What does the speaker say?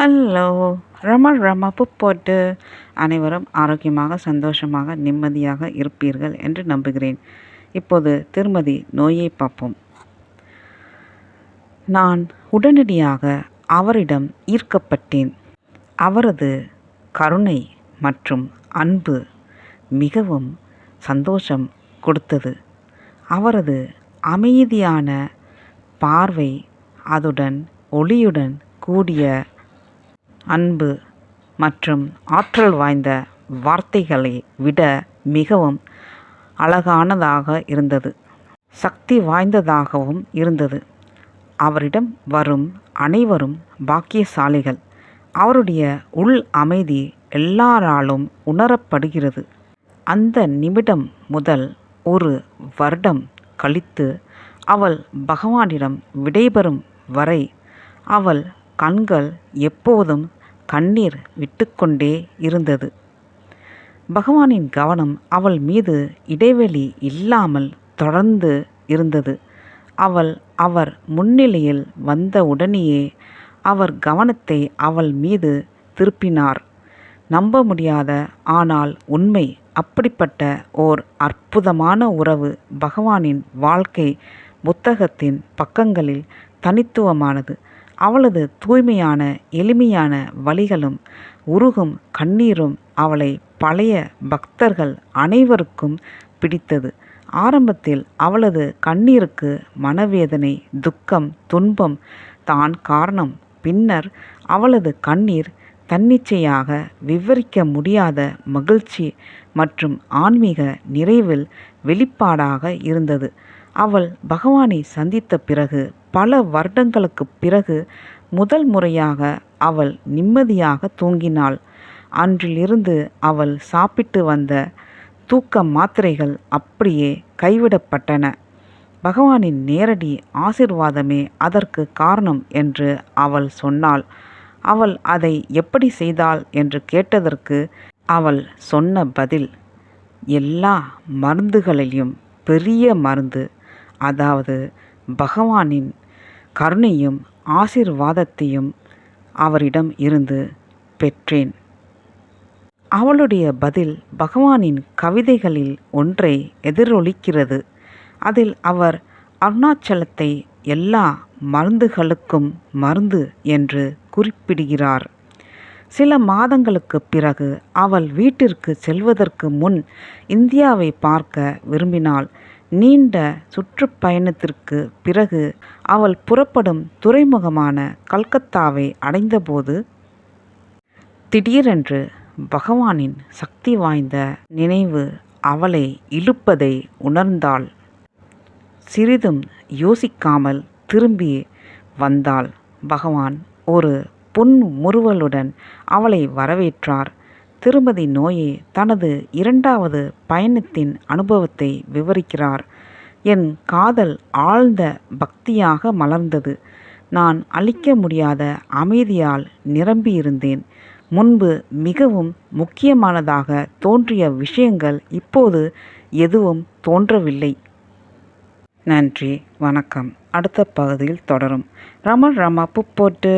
Hello ரம ரமப்பு போட்டு அனைவரும் ஆரோக்கியமாக சந்தோஷமாக நிம்மதியாக இருப்பீர்கள் என்று நம்புகிறேன். இப்போது திருமதி நோயை பார்ப்போம். நான் உடனடியாக அவரிடம் ஈர்க்கப்பட்டேன். அவரது கருணை மற்றும் அன்பு மிகவும் சந்தோஷம் கொடுத்தது. அவரது அமைதியான பார்வை அதுடன் ஒளியுடன் கூடிய அன்பு மற்றும் ஆற்றல் வாய்ந்த வார்த்தைகளை விட மிகவும் அழகானதாக இருந்தது. சக்தி வாய்ந்ததாகவும் இருந்தது. அவரிடம் வரும் அனைவரும் பாக்கியசாலிகள். அவருடைய உள் அமைதி எல்லாராலும் உணரப்படுகிறது. அந்த நிமிடம் முதல் ஒரு வருடம் கழித்து அவள் பகவானிடம் விடைபெறும் வரை அவள் கண்கள் எப்போதும் கண்ணீர் விட்டுக்கொண்டே இருந்தது. பகவானின் கவனம் அவள் மீது இடைவெளி இல்லாமல் தொடர்ந்து இருந்தது. அவள் அவர் முன்னிலையில் வந்த உடனேயே அவர் கவனத்தை அவள் மீது திருப்பினார். நம்ப முடியாத ஆனால் உண்மை அப்படிப்பட்ட ஓர் அற்புதமான உறவு பகவானின் வாழ்க்கை புத்தகத்தின் பக்கங்களில் தனித்துவமானது. அவளது தூய்மையான எளிமையான வழிகளும் உருகும் கண்ணீரும் அவளை பழைய பக்தர்கள் அனைவருக்கும் பிடித்தது. ஆரம்பத்தில் அவளது கண்ணீருக்கு மனவேதனை துக்கம் துன்பம் தான் காரணம். பின்னர் அவளது கண்ணீர் தன்னிச்சையாக விவரிக்க முடியாத மகிழ்ச்சி மற்றும் ஆன்மீக நிறைவில் வெளிப்பாடாக இருந்தது. அவள் பகவானை சந்தித்த பிறகு பல வருடங்களுக்குப் பிறகு முதல் முறையாக அவள் நிம்மதியாக தூங்கினாள். அன்றிலிருந்து அவள் சாப்பிட்டு வந்த தூக்க மாத்திரைகள் அப்படியே கைவிடப்பட்டன. பகவானின் நேரடி ஆசிர்வாதமே அதற்கு காரணம் என்று அவள் சொன்னாள். அவள் அதை எப்படி செய்தாள் என்று கேட்டதற்கு அவள் சொன்ன பதில் எல்லா மருந்துகளிலும் பெரிய மருந்து. அதாவது பகவானின் கருணையும் ஆசிர்வாதத்தையும் அவரிடம் இருந்து பெற்றேன். அவளுடைய பதில் பகவானின் கவிதைகளில் ஒன்றை எதிரொலிக்கிறது. அதில் அவர் அருணாச்சலத்தை எல்லா மருந்துகளுக்கும் மருந்து என்று குறிப்பிடுகிறார். சில மாதங்களுக்கு பிறகு அவள் வீட்டிற்கு செல்வதற்கு முன் இந்தியாவை பார்க்க விரும்பினாள். நீண்ட சுற்றுப்பயணத்திற்கு பிறகு அவள் புறப்படும் துறைமுகமான கல்கத்தாவை அடைந்தபோது திடீரென்று பகவானின் சக்தி வாய்ந்த நினைவு அவளை இழுப்பதை உணர்ந்தாள். சிறிதும் யோசிக்காமல் திரும்பி வந்தாள். பகவான் ஒரு புன்முறுவலுடன் அவளை வரவேற்றார். திருமதி நோயே தனது இரண்டாவது பயணத்தின் அனுபவத்தை விவரிக்கிறார். என் காதல் ஆழ்ந்த பக்தியாக மலர்ந்தது. நான் அழிக்க முடியாத அமைதியால் நிரம்பியிருந்தேன் முன்பு மிகவும் முக்கியமானதாக தோன்றிய விஷயங்கள் இப்போது எதுவும் தோன்றவில்லை. நன்றி வணக்கம். அடுத்த பகுதியில் தொடரும். ரமன் ரம புப்போட்டு